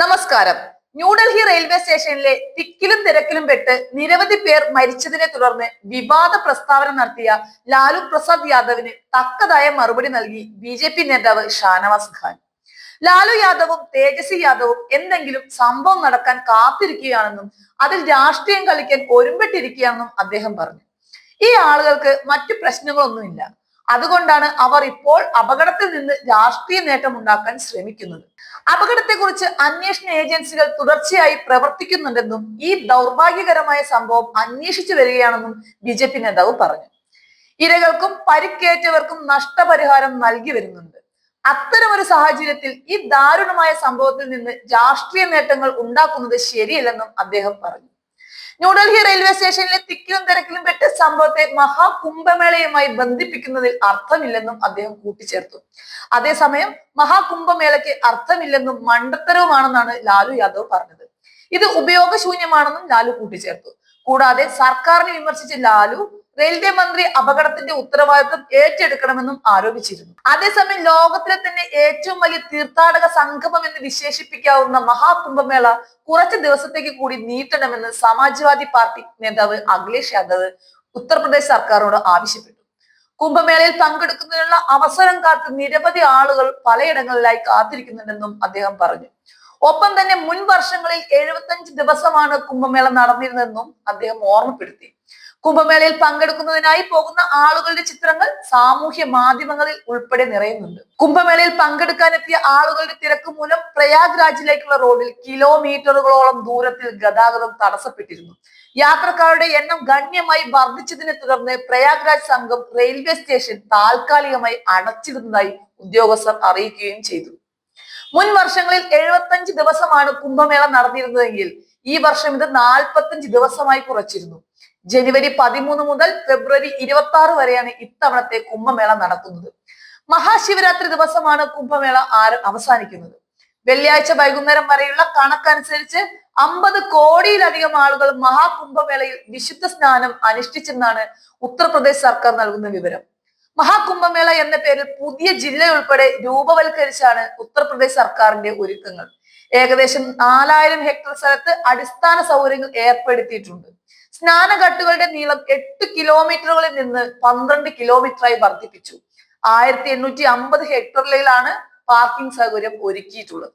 നമസ്കാരം. ന്യൂഡൽഹി റെയിൽവേ സ്റ്റേഷനിലെ തിക്കിലും തിരക്കിലും പെട്ട് നിരവധി പേർ മരിച്ചതിനെ തുടർന്ന് വിവാദ പ്രസ്താവന നടത്തിയ ലാലു പ്രസാദ് യാദവിന് തക്കതായ മറുപടി നൽകി ബി ജെ പി നേതാവ് ഷാനവാസ് ഖാൻ. ലാലു യാദവും തേജസ്വി യാദവും എന്തെങ്കിലും സംഭവം നടക്കാൻ കാത്തിരിക്കുകയാണെന്നും അതിൽ രാഷ്ട്രീയം കളിക്കാൻ ഒരുമ്പെട്ടിരിക്കുകയാണെന്നും അദ്ദേഹം പറഞ്ഞു. ഈ ആളുകൾക്ക് മറ്റു പ്രശ്നങ്ങളൊന്നുമില്ല. അതുകൊണ്ടാണ് അവർ ഇപ്പോൾ അപകടത്തിൽ നിന്ന് രാഷ്ട്രീയ നേട്ടം ഉണ്ടാക്കാൻ ശ്രമിക്കുന്നത്. അപകടത്തെക്കുറിച്ച് അന്വേഷണ ഏജൻസികൾ തുടർച്ചയായി പ്രവർത്തിക്കുന്നുണ്ടെന്നും ഈ ദൗർഭാഗ്യകരമായ സംഭവം അന്വേഷിച്ചു വരികയാണെന്നും ബി ജെ പി നേതാവ് പറഞ്ഞു. ഇരകൾക്കും പരിക്കേറ്റവർക്കും നഷ്ടപരിഹാരം നൽകി വരുന്നുണ്ട്. അത്തരമൊരു സാഹചര്യത്തിൽ ഈ ദാരുണമായ സംഭവത്തിൽ നിന്ന് രാഷ്ട്രീയ നേട്ടങ്ങൾ ഉണ്ടാക്കുന്നത് ശരിയല്ലെന്നും അദ്ദേഹം പറഞ്ഞു. ന്യൂഡൽഹി റെയിൽവേ സ്റ്റേഷനിലെ തിക്കിലും തിരക്കിലും പെട്ട സംഭവത്തെ മഹാകുംഭമേളയുമായി ബന്ധിപ്പിക്കുന്നതിൽ അർത്ഥമില്ലെന്നും അദ്ദേഹം കൂട്ടിച്ചേർത്തു. അതേസമയം മഹാകുംഭമേളയ്ക്ക് അർത്ഥമില്ലെന്നും മണ്ടത്തരവുമാണെന്നാണ് ലാലു യാദവ് പറഞ്ഞത്. ഇത് ഉപയോഗശൂന്യമാണെന്നും ലാലു കൂട്ടിച്ചേർത്തു. കൂടാതെ സർക്കാരിനെ വിമർശിച്ച് ലാലു റെയിൽവേ മന്ത്രി അപകടത്തിന്റെ ഉത്തരവാദിത്വം ഏറ്റെടുക്കണമെന്നും ആരോപിച്ചിരുന്നു. അതേസമയം ലോകത്തിലെ തന്നെ ഏറ്റവും വലിയ തീർത്ഥാടക സംഗമം എന്ന് വിശേഷിപ്പിക്കാവുന്ന മഹാകുംഭമേള കുറച്ച് ദിവസത്തേക്ക് കൂടി നീട്ടണമെന്ന് സമാജ്വാദി പാർട്ടി നേതാവ് അഖിലേഷ് യാദവ് ഉത്തർപ്രദേശ് സർക്കാരോട് ആവശ്യപ്പെട്ടു. കുംഭമേളയിൽ പങ്കെടുക്കുന്നതിനുള്ള അവസരം കാത്ത് നിരവധി ആളുകൾ പലയിടങ്ങളിലായി കാത്തിരിക്കുന്നുണ്ടെന്നും അദ്ദേഹം പറഞ്ഞു. ഒപ്പം തന്നെ മുൻ വർഷങ്ങളിൽ എഴുപത്തഞ്ച് ദിവസമാണ് കുംഭമേള നടന്നിരുന്നതെന്നും അദ്ദേഹം ഓർമ്മപ്പെടുത്തി. കുംഭമേളയിൽ പങ്കെടുക്കുന്നതിനായി പോകുന്ന ആളുകളുടെ ചിത്രങ്ങൾ സാമൂഹ്യ മാധ്യമങ്ങളിൽ ഉൾപ്പെടെ നിറയുന്നുണ്ട്. കുംഭമേളയിൽ പങ്കെടുക്കാനെത്തിയ ആളുകളുടെ തിരക്ക് മൂലം പ്രയാഗ് രാജിലേക്കുള്ള റോഡിൽ കിലോമീറ്ററുകളോളം ദൂരത്തിൽ ഗതാഗതം തടസ്സപ്പെട്ടിരുന്നു. യാത്രക്കാരുടെ എണ്ണം ഗണ്യമായി വർദ്ധിച്ചതിനെ തുടർന്ന് പ്രയാഗ്രാജ് സംഘം റെയിൽവേ സ്റ്റേഷൻ താൽക്കാലികമായി അടച്ചിരുന്നതായി ഉദ്യോഗസ്ഥർ അറിയിക്കുകയും ചെയ്തു. മുൻ വർഷങ്ങളിൽ എഴുപത്തഞ്ച് ദിവസമാണ് കുംഭമേള നടന്നിരുന്നതെങ്കിൽ ഈ വർഷം ഇത് നാൽപ്പത്തഞ്ച് ദിവസമായി കുറച്ചിരുന്നു. ജനുവരി പതിമൂന്ന് മുതൽ ഫെബ്രുവരി ഇരുപത്തി ആറ് വരെയാണ് ഇത്തവണത്തെ കുംഭമേള നടക്കുന്നത് മഹാശിവരാത്രി ദിവസമാണ് കുംഭമേള ആര അവസാനിക്കുന്നത്. വെള്ളിയാഴ്ച വൈകുന്നേരം വരെയുള്ള കണക്കനുസരിച്ച് അമ്പത് കോടിയിലധികം ആളുകൾ മഹാകുംഭമേളയിൽ വിശുദ്ധ സ്നാനം അനുഷ്ഠിച്ചെന്നാണ് ഉത്തർപ്രദേശ് സർക്കാർ നൽകുന്ന വിവരം. മഹാകുംഭമേള എന്ന പേരിൽ പുതിയ ജില്ല ഉൾപ്പെടെ രൂപവൽക്കരിച്ചാണ് ഉത്തർപ്രദേശ് സർക്കാരിന്റെ ഒരുക്കങ്ങൾ. ഏകദേശം നാലായിരം ഹെക്ടർ സ്ഥലത്ത് അടിസ്ഥാന സൗകര്യങ്ങൾ ഏർപ്പെടുത്തിയിട്ടുണ്ട്. സ്നാനഘട്ടുകളുടെ നീളം എട്ട് കിലോമീറ്ററുകളിൽ നിന്ന് പന്ത്രണ്ട് കിലോമീറ്ററായി വർദ്ധിപ്പിച്ചു. ആയിരത്തി എണ്ണൂറ്റി അമ്പത് ഹെക്ടറിലാണ് പാർക്കിംഗ് സൗകര്യം ഒരുക്കിയിട്ടുള്ളത്.